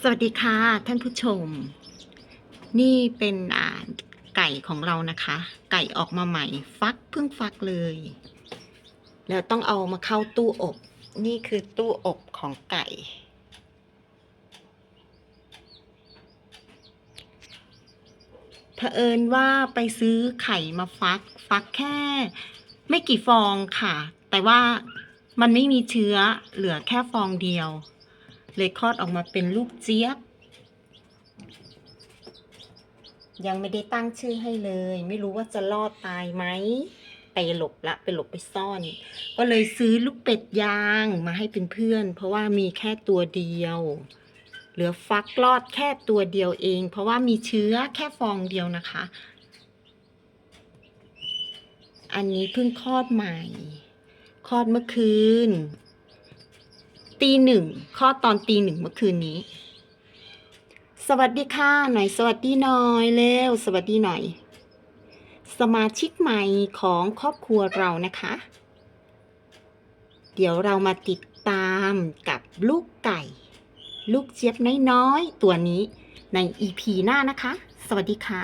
สวัสดีค่ะท่านผู้ชม นี่เป็นอ่าไก่ของเรานะคะ ไก่ออกมาใหม่ ฟักเพิ่งฟักเลย แล้วต้องเอามาเข้าตู้อบ นี่คือตู้อบของไก่ เผอิญว่าไปซื้อไข่มาฟัก ฟักแค่ ไม่กี่ฟองค่ะ แต่ว่ามันไม่มีเชื้อเหลือแค่ฟองเดียว เลยคลอดออกมาเป็นลูกเจี๊ยบ ยังไม่ได้ตั้งชื่อให้เลย ไม่รู้ว่าจะรอดตายไหมไปหลบละไปหลบไปซ่อน ก็เลยซื้อลูกเป็ดยางมาให้เป็นเพื่อนเพราะว่ามีแค่ตัวเดียว เหลือฟักรอดแค่ตัวเดียวเอง เพราะว่ามีเชื้อแค่ฟองเดียวนะคะ อันนี้เพิ่งคลอดใหม่ คลอดเมื่อคืน ตีหนึ่งคลอดตอนตีหนึ่งเมื่อคืนนี้ สวัสดีค่ะหน่อยสวัสดีหน่อยเร็วสวัสดีหน่อย สมาชิกใหม่ของครอบครัวเรานะคะ เดี๋ยวเรามาติดตามกับลูกไก่ ลูกเจี๊ยบน้อยๆตัวนี้ใน EP หน้านะคะ สวัสดีค่ะ